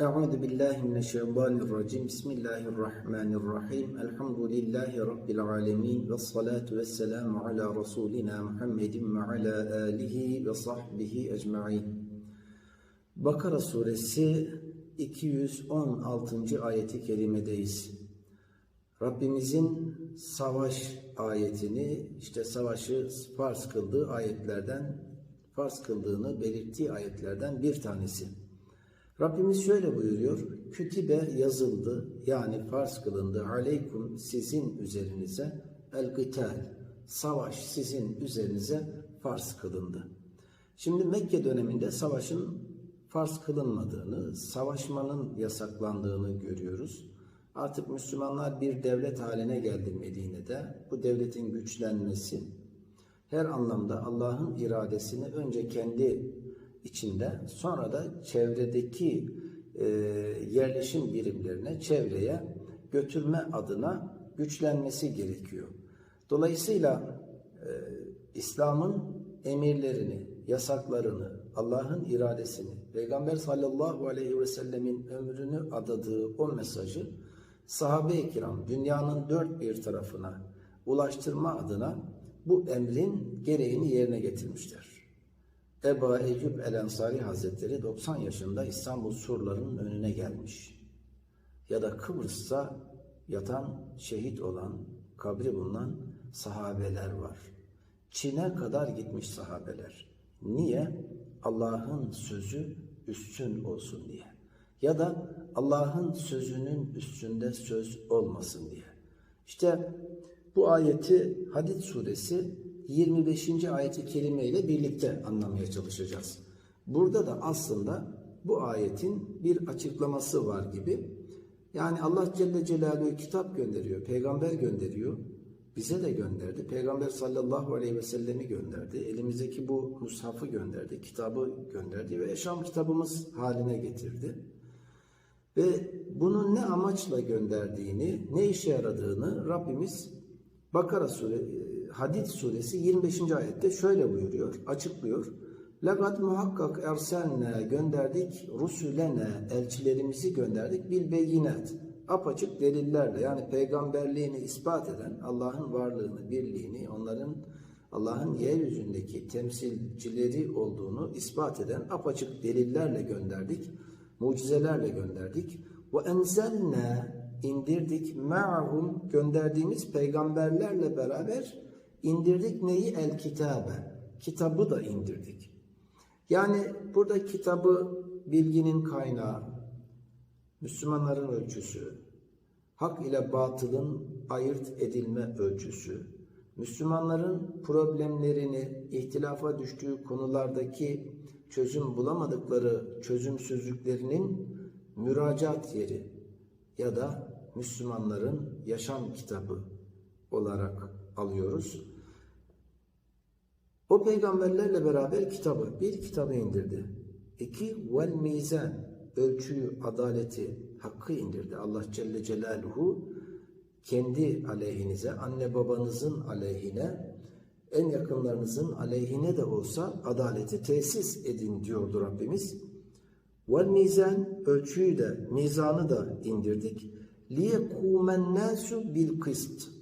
Euzu billahi mineşşeytanirracim. Bismillahirrahmanirrahim. Elhamdülillahi rabbil alamin ve salatu vesselamu ala rasulina Muhammedin ve ala alihi ve sahbihi ecmaîn. Bakara suresi 216. ayeti kerimedeyiz. Rabbimizin savaş ayetini işte savaşı farz kıldığı ayetlerden farz kıldığını belirttiği ayetlerden bir tanesi. Rabbimiz şöyle buyuruyor. Kütibe yazıldı yani farz kılındı. Aleykum sizin üzerinize el gıtal. Savaş sizin üzerinize farz kılındı. Şimdi Mekke döneminde savaşın farz kılınmadığını, savaşmanın yasaklandığını görüyoruz. Artık Müslümanlar bir devlet haline geldi Medine'de. Bu devletin güçlenmesi her anlamda Allah'ın iradesini önce kendi içinde sonra da çevredeki e, yerleşim birimlerine, çevreye götürme adına güçlenmesi gerekiyor. Dolayısıyla e, İslam'ın emirlerini, yasaklarını, Allah'ın iradesini, Peygamber sallallahu aleyhi ve sellemin ömrünü adadığı o mesajı sahabe-i kiram dünyanın dört bir tarafına ulaştırma adına bu emrin gereğini yerine getirmişler. Eba Eyyub El Ensari Hazretleri 90 yaşında İstanbul surlarının önüne gelmiş. Ya da Kıbrıs'ta yatan, şehit olan, kabri bulunan sahabeler var. Çin'e kadar gitmiş sahabeler. Niye? Allah'ın sözü üstün olsun diye. Ya da Allah'ın sözünün üstünde söz olmasın diye. İşte bu ayeti Hadid suresi 25. ayeti kelime ile birlikte anlamaya çalışacağız. Burada da aslında bu ayetin bir açıklaması var gibi. Yani Allah Celle Celaluhu kitap gönderiyor, peygamber gönderiyor. Bize de gönderdi. Peygamber sallallahu aleyhi ve sellemi gönderdi. Elimizdeki bu mushafı gönderdi, kitabı gönderdi ve yaşam kitabımız haline getirdi. Ve bunu ne amaçla gönderdiğini, ne işe yaradığını Rabbimiz Bakara sure, Hadid suresi 25. ayette şöyle buyuruyor, açıklıyor. Lagat muhakkak erselne gönderdik, rusulene elçilerimizi gönderdik bil beyinat. Apaçık delillerle yani peygamberliğini ispat eden Allah'ın varlığını, birliğini, onların Allah'ın yeryüzündeki temsilcileri olduğunu ispat eden apaçık delillerle gönderdik, mucizelerle gönderdik. Ve enzelne indirdik ma'hum gönderdiğimiz peygamberlerle beraber indirdik neyi el kitabe kitabı da indirdik. Yani burada kitabı bilginin kaynağı, Müslümanların ölçüsü, hak ile batılın ayırt edilme ölçüsü, Müslümanların problemlerini, ihtilafa düştüğü konulardaki çözüm bulamadıkları çözümsüzlüklerinin müracaat yeri ya da Müslümanların yaşam kitabı olarak alıyoruz. O peygamberlerle beraber kitabı, bir kitabı indirdi. İki, vel mizan, ölçüyü, adaleti, hakkı indirdi. Allah Celle Celaluhu kendi aleyhinize, anne babanızın aleyhine, en yakınlarınızın aleyhine de olsa adaleti tesis edin diyordu Rabbimiz. Vel mizan, ölçüyü de, mizanı da indirdik. Liyekumen nasu bil kıst.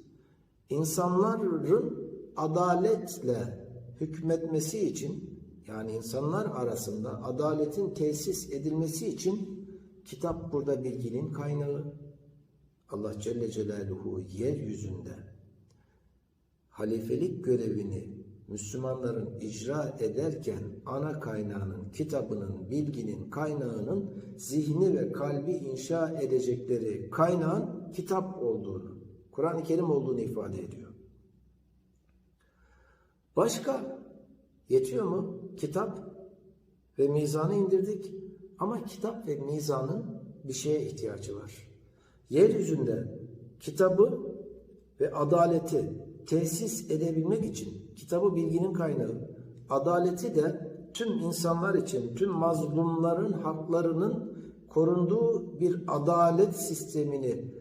İnsanların adaletle hükmetmesi için yani insanlar arasında adaletin tesis edilmesi için kitap burada bilginin kaynağı. Allah Celle Celaluhu yeryüzünde halifelik görevini Müslümanların icra ederken ana kaynağının, kitabının, bilginin kaynağının zihni ve kalbi inşa edecekleri kaynağın kitap olduğunu, Kur'an-ı Kerim olduğunu ifade ediyor. Başka yetiyor mu? Kitap ve mizanı indirdik ama kitap ve mizanın bir şeye ihtiyacı var. Yeryüzünde kitabı ve adaleti tesis edebilmek için kitabı bilginin kaynağı, adaleti de tüm insanlar için, tüm mazlumların haklarının korunduğu bir adalet sistemini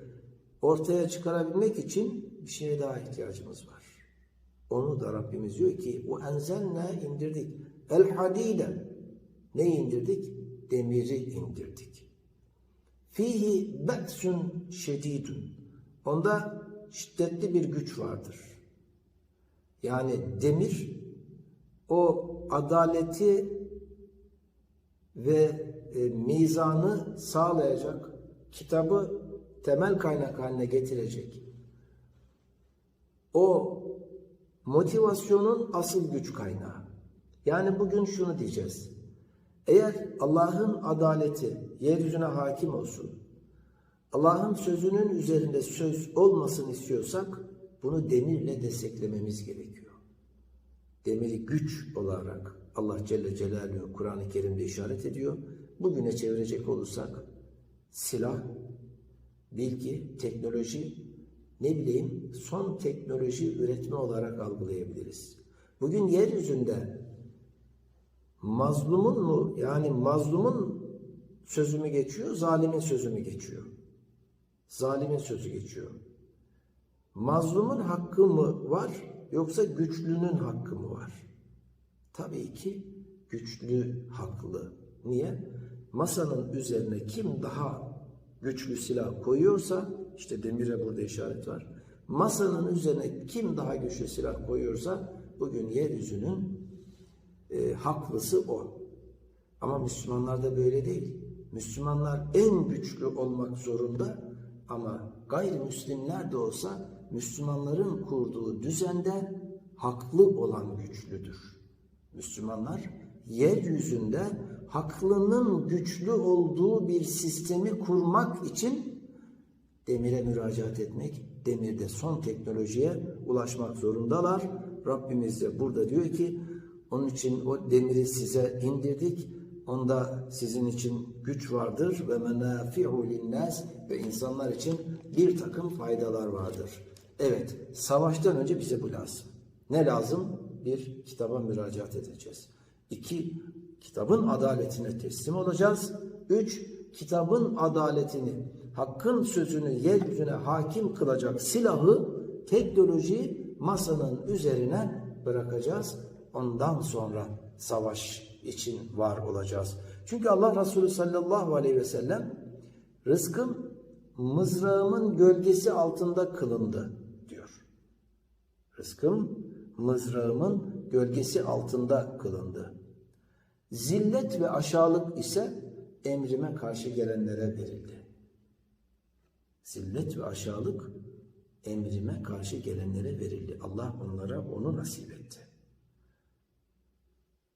ortaya çıkarabilmek için bir şeye daha ihtiyacımız var. Onu da Rabbimiz diyor ki o enzelne indirdik. El hadide ne indirdik? Demiri indirdik. Fihi be'sun şedidun. Onda şiddetli bir güç vardır. Yani demir o adaleti ve e, mizanı sağlayacak kitabı temel kaynak haline getirecek. O motivasyonun asıl güç kaynağı. Yani bugün şunu diyeceğiz. Eğer Allah'ın adaleti yeryüzüne hakim olsun, Allah'ın sözünün üzerinde söz olmasını istiyorsak bunu demirle desteklememiz gerekiyor. Demiri güç olarak Allah Celle Celaluhu Kur'an-ı Kerim'de işaret ediyor. Bugüne çevirecek olursak silah, bilgi, teknoloji, ne bileyim son teknoloji üretme olarak algılayabiliriz. Bugün yeryüzünde mazlumun mu yani mazlumun sözü mü geçiyor, zalimin sözü mü geçiyor? Zalimin sözü geçiyor. Mazlumun hakkı mı var yoksa güçlünün hakkı mı var? Tabii ki güçlü haklı. Niye? Masanın üzerine kim daha güçlü silah koyuyorsa, işte demire burada işaret var. Masanın üzerine kim daha güçlü silah koyuyorsa bugün yeryüzünün e, haklısı o. Ama Müslümanlar da böyle değil. Müslümanlar en güçlü olmak zorunda ama gayrimüslimler de olsa Müslümanların kurduğu düzende haklı olan güçlüdür. Müslümanlar yeryüzünde haklının güçlü olduğu bir sistemi kurmak için demire müracaat etmek, demirde son teknolojiye ulaşmak zorundalar. Rabbimiz de burada diyor ki onun için o demiri size indirdik. Onda sizin için güç vardır ve menafi'u linnas ve insanlar için bir takım faydalar vardır. Evet, savaştan önce bize bu lazım. Ne lazım? Bir, kitaba müracaat edeceğiz. İki, kitabın adaletine teslim olacağız. Üç, kitabın adaletini, hakkın sözünü yeryüzüne hakim kılacak silahı, teknolojiyi masanın üzerine bırakacağız. Ondan sonra savaş için var olacağız. Çünkü Allah Resulü sallallahu aleyhi ve sellem rızkım mızrağımın gölgesi altında kılındı diyor. Rızkım mızrağımın gölgesi altında kılındı. Zillet ve aşağılık ise emrime karşı gelenlere verildi. Zillet ve aşağılık emrime karşı gelenlere verildi. Allah onlara onu nasip etti.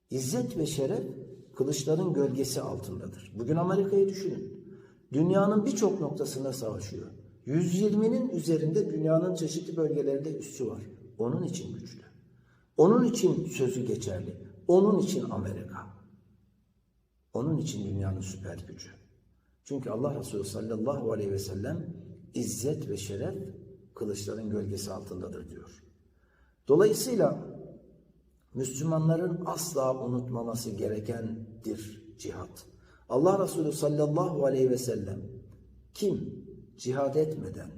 İzzet ve şeref kılıçların gölgesi altındadır. Bugün Amerika'yı düşünün. Dünyanın birçok noktasında savaşıyor. 120'nin üzerinde dünyanın çeşitli bölgelerinde üssü var. Onun için güçlü. Onun için sözü geçerli. Onun için Amerika. Onun için dünyanın süper gücü. Çünkü Allah Resulü sallallahu aleyhi ve sellem izzet ve şeref kılıçların gölgesi altındadır diyor. Dolayısıyla Müslümanların asla unutmaması gerekendir cihat. Allah Resulü sallallahu aleyhi ve sellem kim cihad etmeden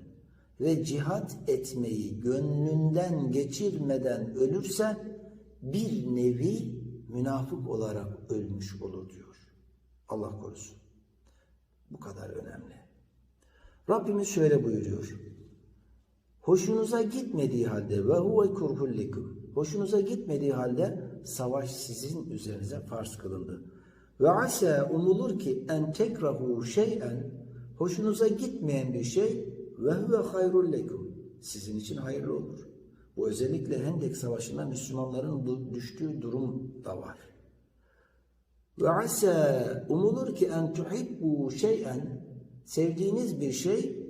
ve cihat etmeyi gönlünden geçirmeden ölürse bir nevi münafık olarak ölmüş olur diyor. Allah korusun. Bu kadar önemli. Rabbimiz şöyle buyuruyor. Hoşunuza gitmediği halde ve huve kurhullikum. Hoşunuza gitmediği halde savaş sizin üzerinize farz kılındı. Ve ase umulur ki en tekrahu şeyen hoşunuza gitmeyen bir şey ve huve hayrul lekum. Sizin için hayırlı olur. Bu özellikle Hendek Savaşı'nda Müslümanların düştüğü durum da var. Ve ase umulur ki en tuhibbu şeyen sevdiğiniz bir şey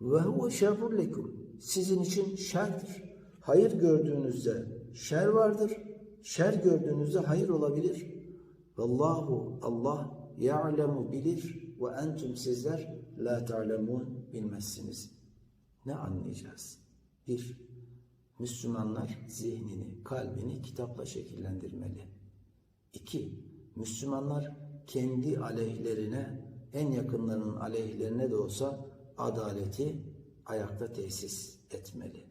ve huve şerrul lekum. Sizin için şerdir. Hayır gördüğünüzde şer vardır. Şer gördüğünüzde hayır olabilir. Vallahu Allah ya'lemu bilir ve entum sizler la ta'lemun bilmezsiniz. Ne anlayacağız? Bir, Müslümanlar zihnini, kalbini kitapla şekillendirmeli. İki, Müslümanlar kendi aleyhlerine, en yakınlarının aleyhlerine de olsa adaleti ayakta tesis etmeli.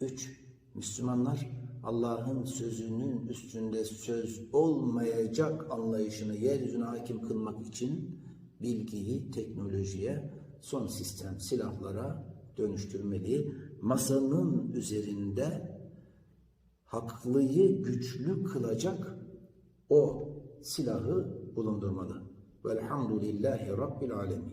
Üç, Müslümanlar Allah'ın sözünün üstünde söz olmayacak anlayışını yeryüzüne hakim kılmak için bilgiyi teknolojiye, son sistem silahlara dönüştürmeli. Masanın üzerinde haklıyı güçlü kılacak o silahı bulundurmalı. Velhamdülillahi Rabbil Alemin.